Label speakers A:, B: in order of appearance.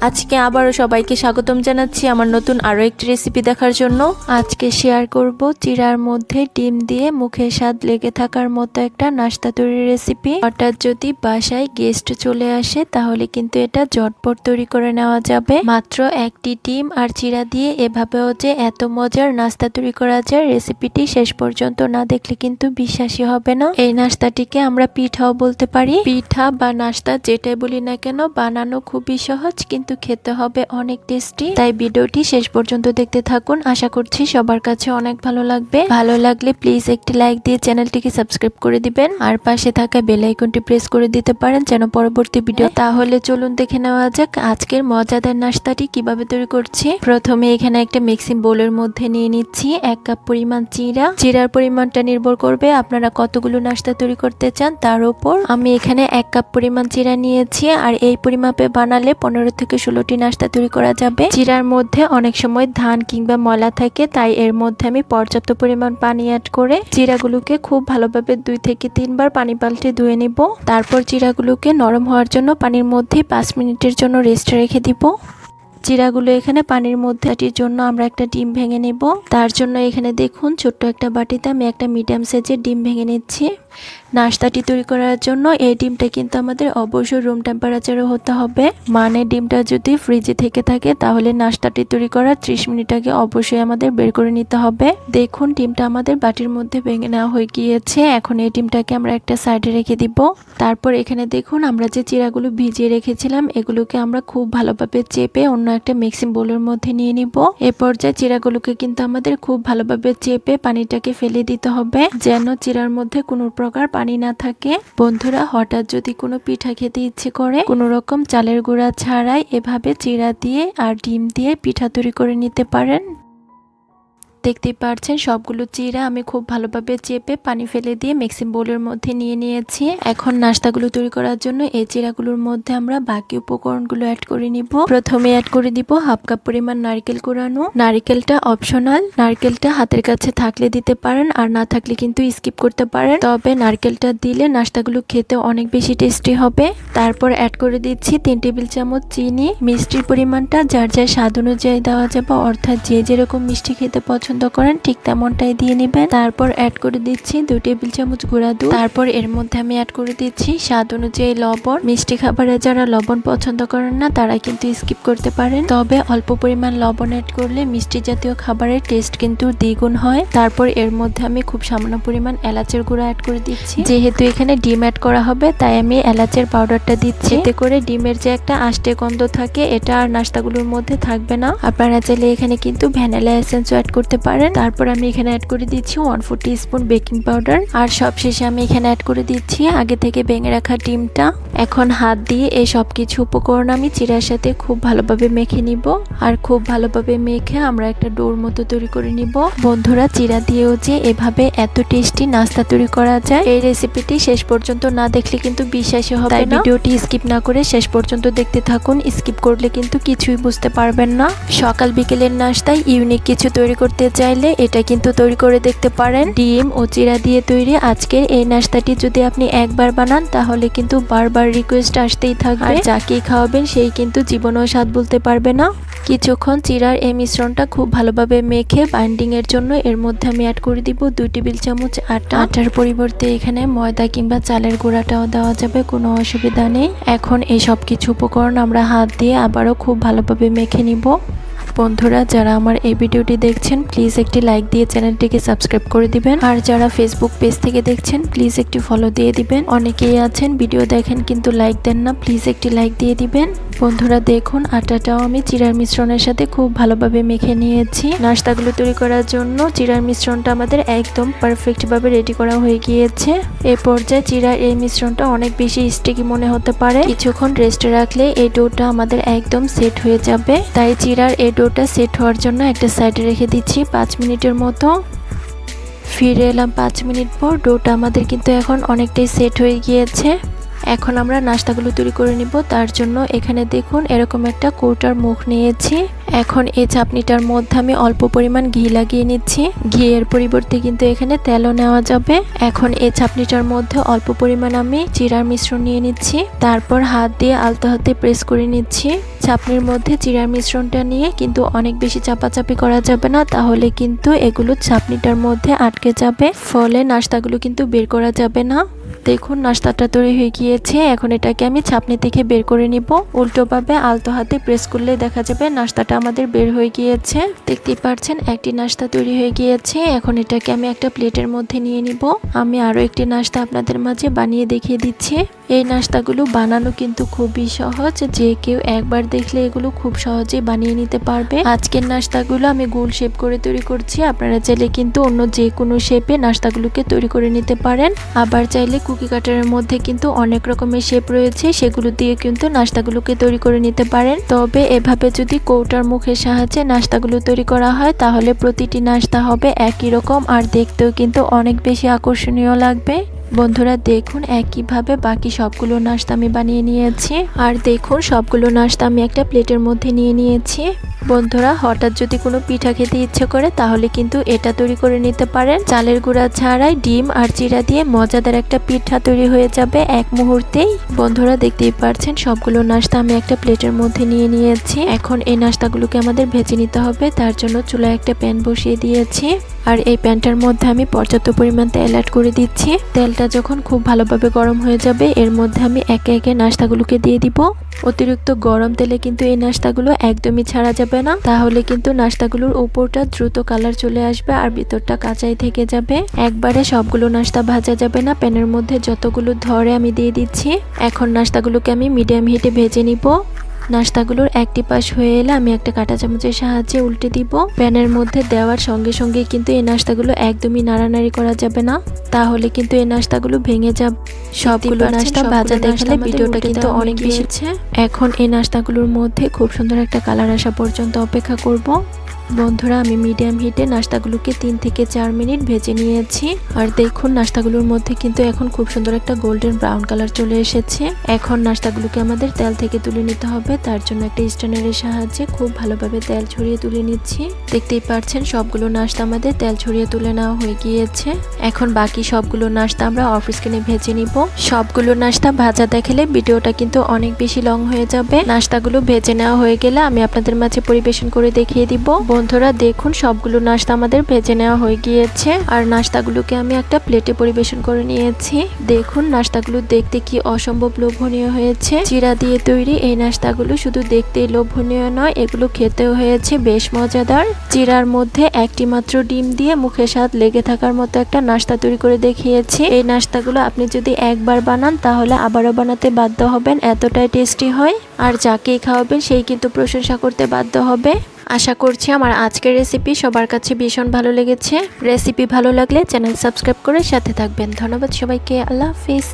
A: আজকে আবারও সবাইকে স্বাগতম জানাচ্ছি আমার নতুন আরও একটি রেসিপি দেখার জন্য। আজকে শেয়ার করব চিরার মধ্যে ডিম দিয়ে মুখে স্বাদ লেগে থাকার মতো একটা নাস্তা তৈরির রেসিপি হঠাৎ যদি বাসায় গেস্ট চলে আসে, তাহলে কিন্তু এটা ঝটপট তৈরি করে নেওয়া যাবে। মাত্র একটি ডিম আর চিরা দিয়ে এভাবেও যে এত মজার নাস্তা তৈরি করা যায় রেসিপিটি শেষ পর্যন্ত না দেখলে কিন্তু বিশ্বাসই হবে না। এই নাস্তাটিকে আমরা পিঠাও বলতে পারি। পিঠা বা নাস্তা যেটাই বলি না কেন, বানানো খুবই সহজ, কিন্তু খেতে হবে অনেক টেস্টি তাই ভিডিওটি শেষ পর্যন্ত দেখতে থাকুন। আশা করছি সবার কাছে অনেক ভালো লাগবে। ভালো লাগলে প্লিজ একটি লাইক দিয়ে চ্যানেলটিকে সাবস্ক্রাইব করে দিবেন। আর পাশে থাকা বেল আইকনটি প্রেস করে দিতে পারেন যেন পরবর্তী ভিডিও তাহলে চলুন দেখে নেওয়া যাক আজকের মজাদার নাস্তাটি কীভাবে তৈরি করছি। প্রথমে এখানে একটা মিক্সিং বোলের মধ্যে নিয়ে নিচ্ছি এক কাপ পরিমাণ চিরা চিরার পরিমাণটা নির্ভর করবে আপনারা কতগুলো নাস্তা তৈরি করতে চান তার উপর। আমি এখানে এক কাপ পরিমাণ চিরা নিয়েছি। আর এই পরিমাপে বানালে পনেরো থেকে ষোলোটি নাস্তা তৈরি করা যাবে। জিরার মধ্যে অনেক সময় ধান কিংবা ময়লা থাকে, তাই এর মধ্যে আমি পর্যাপ্ত পরিমাণ পানি অ্যাড করে চিরাগুলোকে খুব ভালোভাবে দুই থেকে তিনবার পানি পাল্টে ধুয়ে নিব। তারপর চিরাগুলোকে নরম হওয়ার জন্য পানির মধ্যে পাঁচ মিনিটের জন্য রেস্টে রেখে দিব। চিরাগুলো এখানে পানির মধ্যে আটির জন্য আমরা একটা ডিম ভেঙে নেব। তার জন্য এখানে দেখুন ছোট্ট একটা বাটিতে আমি একটা মিডিয়াম সাইজের ডিম ভেঙে নিচ্ছি। নাস্তাটি তৈরি করার জন্য এই ডিমটা কিন্তু আমাদের অবশ্যই রুম টেম্পারেচারে হতে হবে। মানে ডিমটা যদি ফ্রিজে থেকে থাকে, তাহলে নাস্তাটি তৈরি করার ত্রিশ মিনিট আগে অবশ্যই আমাদের বের করে নিতে হবে। দেখুন, ডিমটা আমাদের বাটির মধ্যে ভেঙে নেওয়া হয়ে গিয়েছে। এখন এই ডিমটাকে আমরা একটা সাইডে রেখে দিব। তারপর এখানে দেখুন, আমরা যে চিরাগুলো ভিজিয়ে রেখেছিলাম, এগুলোকে আমরা খুব ভালোভাবে চেপে অন্য একটা মিক্সিং বোলের মধ্যে নিয়ে নিব। এ পর্যায়ে চিরাগুলোকে কিন্তু আমাদের খুব ভালোভাবে চেপে পানিটাকে ফেলে দিতে হবে, যেন চিরার মধ্যে কোনো প্রকার পানি না থাকে। বন্ধুরা, হঠাৎ যদি কোনো পিঠা খেতে ইচ্ছে করে, কোনো রকম চালের গুঁড়া ছাড়াই এভাবে চিরা দিয়ে আর ডিম দিয়ে পিঠা তৈরি করে নিতে পারেন। দেখতেই পারছেন, সবগুলো চিরা আমি খুব ভালোভাবে চেপে পানি ফেলে দিয়ে মিক্সিং বোলের মধ্যে নিয়ে নিয়েছি। এখন নাস্তাগুলো তৈরি করার জন্য এই চিরাগুলোর মধ্যে আমরা বাকি উপকরণগুলো অ্যাড করে নিব। প্রথমে অ্যাড করে দিব হাফ কাপ পরিমাণ নারকেল কোরানো। নারকেলটা অপশনাল নারকেলটা হাতের কাছে থাকলে দিতে পারেন আর না থাকলে কিন্তু স্কিপ করতে পারেন। তবে নারকেলটা দিলে নাস্তাগুলো খেতে অনেক বেশি টেস্টি হবে। তারপর অ্যাড করে দিচ্ছি তিন টেবিল চামচ চিনি। মিষ্টির পরিমাণটা যার যার স্বাদ অনুযায়ী দেওয়া যাবে, অর্থাৎ যে যেরকম মিষ্টি খেতে পছন্দ করেন, ঠিক তেমনটাই দিয়ে নেবেন। তারপর অ্যাড করে দিচ্ছি দুই টেবিল চামচ গুঁড়া দুধ। তারপর এর মধ্যে আমি অ্যাড করে দিচ্ছি স্বাদ অনুযায়ী লবণ। মিষ্টি খাবারে যারা লবণ পছন্দ করেন না, তারা কিন্তু স্কিপ করতে পারেন। তবে অল্প পরিমাণ লবণ অ্যাড করলে মিষ্টি জাতীয় খাবারের টেস্ট কিন্তু দ্বিগুণ হয়। তারপর এর মধ্যে আমি খুব সামান্য পরিমাণ এলাচের গুঁড়া অ্যাড করে দিচ্ছি। যেহেতু এখানে ডিম অ্যাড করা হবে, তাই আমি এলাচের পাউডারটা দিচ্ছি। এতে করে ডিমের যে একটা আষ্টে গন্ধ থাকে, এটা আর নাস্তাগুলোর মধ্যে থাকবে না। আপনারা চাইলে এখানে কিন্তু ভ্যানিলা এসেন্সও অ্যাড করতে পারেন। তারপর আমি এখানে অ্যাড করে দিচ্ছি one four spoon baking powder আর সবশেষে আমি এখানে অ্যাড করে দিচ্ছি আগে থেকে ভেঙে রাখা ডিমটা। এখন হাত দিয়ে এই সব কিছু উপকরণ আমি চিরার সাথে খুব ভালোভাবে মেখে নিব। আর খুব ভালোভাবে মেখে আমরা একটা ডোর মতো তৈরি করে নিব। বন্ধুরা চিরা দিয়েও যে এভাবে এত টেস্টি নাস্তা তৈরি করা যায় এই রেসিপিটি শেষ পর্যন্ত না দেখলে কিন্তু বিশ্বাসই হবে না। ভিডিওটি স্কিপ না করে শেষ পর্যন্ত দেখতে থাকুন। স্কিপ করলে কিন্তু কিছুই বুঝতে পারবেন না। সকাল বিকেলের নাস্তায় ইউনিক কিছু তৈরি করতে চাইলে এটা কিন্তু তৈরি করে দেখতে পারেন। ডিম ও চিরা দিয়ে তৈরি। আজকের এই নাস্তাটি যদি আপনি একবার বানান, তাহলে কিন্তু বারবার রিকোয়েস্ট আসতেই থাকবে। আর যাকেই খাওয়াবেন, সেই কিন্তু জীবনেও স্বাদ বলতে পারবে না। কিছুক্ষণ চিরার এই মিশ্রণটা খুব ভালোভাবে মেখে বাইন্ডিং এর জন্য এর মধ্যে আমি অ্যাড করে দিব দুই টেবিল চামচ আটা। আটার পরিবর্তে এখানে ময়দা কিংবা চালের গুঁড়াটাও দেওয়া যাবে, কোনো অসুবিধা নেই। এখন এই সব কিছু উপকরণ আমরা হাত দিয়ে আবারও খুব ভালোভাবে মেখে নিব। বন্ধুরা, যারা আমার এই ভিডিওটি দেখছেন প্লিজ একটি লাইক দিয়ে চ্যানেলটিকে সাবস্ক্রাইব করে দিবেন। আর যারা ফেসবুক পেজ থেকে দেখছেন প্লিজ একটি ফলো দিয়ে দিবেন। অনেকেই আছেন ভিডিও দেখেন কিন্তু লাইক দেন না প্লিজ একটি লাইক দিয়ে দিবেন। বন্ধুরা দেখুন, আটাটাও আমি চিরার মিশ্রণের সাথে খুব ভালোভাবে মেখে নিয়েছি। নাস্তাগুলো তৈরি করার জন্য চিরার মিশ্রণটা আমাদের একদম পারফেক্টভাবে রেডি করা হয়ে গিয়েছে। এ পর্যায়ে চিরার এই মিশ্রণটা অনেক বেশি স্টিকি মনে হতে পারে। কিছুক্ষণ রেস্টে রাখলে এই ডোটা আমাদের একদম সেট হয়ে যাবে। তাই চিরার এই ডোটা সেট হওয়ার জন্য একটা সাইডে রেখে দিচ্ছি পাঁচ মিনিটের মতো। ফিরে এলাম পাঁচ মিনিট পর, ডোটা আমাদের কিন্তু এখন অনেকটাই সেট হয়ে গিয়েছে। এখন আমরা নাস্তাগুলো তৈরি করে নিব। তার জন্য এখানে দেখুন এরকম একটা কৌটার মুখ নিয়েছি। এখন এই চাপনিটার মধ্যে আমি অল্প পরিমাণ ঘি লাগিয়ে নিচ্ছি। ঘিয়ের পরিবর্তে কিন্তু এখানে তেলও নেওয়া যাবে। এখন এই চাপনিটার মধ্যে অল্প পরিমাণ আমি জিরার মিশ্রণ নিয়ে নিচ্ছি। তারপর হাত দিয়ে আলতো হাতে প্রেস করে নিচ্ছি। চাপনির মধ্যে জিরার মিশ্রণটা নিয়ে কিন্তু অনেক বেশি চাপাচাপি করা যাবে না। তাহলে কিন্তু এগুলো চাপনিটার মধ্যে আটকে যাবে। ফলে নাস্তাগুলো কিন্তু বের করা যাবে না। দেখুন, নাস্তাটা তৈরি হয়ে গিয়েছে। এখন এটাকে আমি ছাপনি থেকে বের করে নিব। উল্টোভাবে আলতো হাতে প্রেস করলে দেখা যাবে নাস্তাটা আমাদের বের হয়ে গিয়েছে। দেখতেই পাচ্ছেন একটি নাস্তা তৈরি হয়ে গিয়েছে। এখন এটাকে আমি একটা প্লেটের মধ্যে নিয়ে নিব। আমি আরও একটি নাস্তা আপনাদের মাঝে বানিয়ে দেখিয়ে দিচ্ছি। এই নাস্তাগুলো বানানো কিন্তু খুবই সহজ। যে কেউ একবার দেখলে এগুলো খুব সহজেই বানিয়ে নিতে পারবে। আজকের নাস্তাগুলো আমি গোল শেপ করে তৈরি করছি। আপনারা চাইলে কিন্তু অন্য যে কোনো শেপে নাস্তাগুলোকে তৈরি করে নিতে পারেন। আবার চাইলে কুকি কাটারের মধ্যে কিন্তু অনেক রকমের শেপ রয়েছে। সেগুলো দিয়ে কিন্তু নাস্তাগুলোকে তৈরি করে নিতে পারেন। তবে এভাবে যদি কৌটার মুখের সাহায্যে নাস্তাগুলো তৈরি করা হয়, তাহলে প্রতিটি নাস্তা হবে একই রকম। আর দেখতেও কিন্তু অনেক বেশি আকর্ষণীয় লাগবে। বন্ধুরা, দেখুন একইভাবে বাকি সবগুলো নাস্তা আমি বানিয়ে নিয়েছি। আর দেখুন, সবগুলো নাস্তা আমি একটা প্লেটের মধ্যে নিয়ে নিয়েছি। বন্ধুরা, হঠাৎ যদি কোনো পিঠা খেতে ইচ্ছে করে, তাহলে কিন্তু এটা তৈরি করে নিতে পারেন। চালের গুঁড়া ছাড়াই ডিম আর চিরা দিয়ে মজাদার একটা পিঠা তৈরি হয়ে যাবে এক মুহূর্তেই। বন্ধুরা, দেখতেই পারছেন, সবগুলো নাস্তা আমি একটা প্লেটের মধ্যে নিয়ে নিয়েছি। এখন এই নাস্তাগুলোকে আমাদের ভেজে নিতে হবে। তার জন্য চুলায় একটা প্যান বসিয়ে দিয়েছি। আর এই প্যানটার মধ্যে আমি পর্যাপ্ত পরিমাণ তেল অ্যাড করে দিচ্ছি। তেলটা যখন খুব ভালোভাবে গরম হয়ে যাবে, এর মধ্যে আমি একে একে নাস্তাগুলোকে দিয়ে দিব। অতিরিক্ত গরম তেলে কিন্তু এই নাস্তাগুলো একদমই ছাড়া যাবে না। তাহলে কিন্তু নাস্তাগুলোর উপরটা দ্রুত কালার চলে আসবে আর ভিতরটা কাঁচাই থেকে যাবে। একবারে সবগুলো নাস্তা ভাজা যাবে না। প্যানের মধ্যে যতগুলো ধরে আমি দিয়ে দিচ্ছি। এখন নাস্তাগুলোকে আমি মিডিয়াম হিটে ভেজে নিব। নাস্তাগুলোর একটি পাশ হয়ে এলে আমি একটা কাঁটা চামচের সাহায্যে উল্টে দিব। প্যানের মধ্যে দেওয়ার সঙ্গে সঙ্গে কিন্তু এই নাস্তাগুলো একদমই নাড়ানাড়ি করা যাবে না। তাহলে কিন্তু এই নাস্তাগুলো ভেঙে যাবে। সবগুলো নাস্তা ভাজা দেখালে ভিডিওটা কিন্তু অনেক বেশি এখন এই নাস্তাগুলোর মধ্যে খুব সুন্দর একটা কালার আসা পর্যন্ত অপেক্ষা করব। বন্ধুরা, আমি মিডিয়াম হিটে নাস্তাগুলোকে তিন থেকে চার মিনিট ভেজে নিয়েছি। আর দেখুন, নাস্তাগুলোর মধ্যে কিন্তু এখন খুব সুন্দর একটা গোল্ডেন ব্রাউন কালার চলে এসেছে। এখন নাস্তাগুলোকে আমাদের তেল থেকে তুলে নিতে হবে। তার জন্য একটা স্ট্যান্ডারের সাহায্যে খুব ভালোভাবে তেল ছড়িয়ে তুলে নিচ্ছি। দেখতেই পাচ্ছেন, সবগুলো নাস্তা আমাদের তেল ছড়িয়ে তুলে নেওয়া হয়ে গিয়েছে। এখন বাকি সবগুলো নাস্তা আমরা অফিস কিনে ভেজে নিব। সবগুলো নাস্তা ভাজা দেখালে ভিডিওটা কিন্তু অনেক বেশি লং হয়ে যাবে। নাস্তাগুলো ভেজে নেওয়া হয়ে গেলে আমি আপনাদের মাঝে পরিবেশন করে দেখিয়ে দিব। বন্ধুরা, দেখুন, সবগুলো নাস্তা আমাদের ভেজে নেওয়া হয়ে গিয়েছে। আর নাস্তাগুলোকে আমি একটা প্লেটে পরিবেশন করে নিয়েছি। দেখুন, নাস্তাগুলো দেখতে কি অসম্ভব লোভনীয় হয়েছে। চিরা দিয়ে তৈরি এই নাস্তাগুলো শুধু দেখতে লোভনীয় নয়, এগুলো খেতেও হয়েছে বেশ মজাদার। চিরার মধ্যে একটি মাত্র ডিম দিয়ে মুখে স্বাদ লেগে থাকার মতো একটা নাস্তা তৈরি করে দেখিয়েছি। এই নাস্তাগুলো আপনি যদি একবার বানান, তাহলে আবারও বানাতে বাধ্য হবেন, এতটাই টেস্টি হয়। আর যাকেই খাওয়াবেন, সেই কিন্তু প্রশংসা করতে বাধ্য হবে। আশা করছি আমার আজকের রেসিপি সবার কাছে ভীষণ ভালো লেগেছে। রেসিপি ভালো লাগলে চ্যানেল সাবস্ক্রাইব করে সাথে থাকবেন। ধন্যবাদ সবাইকে। আল্লাহ হাফিজ।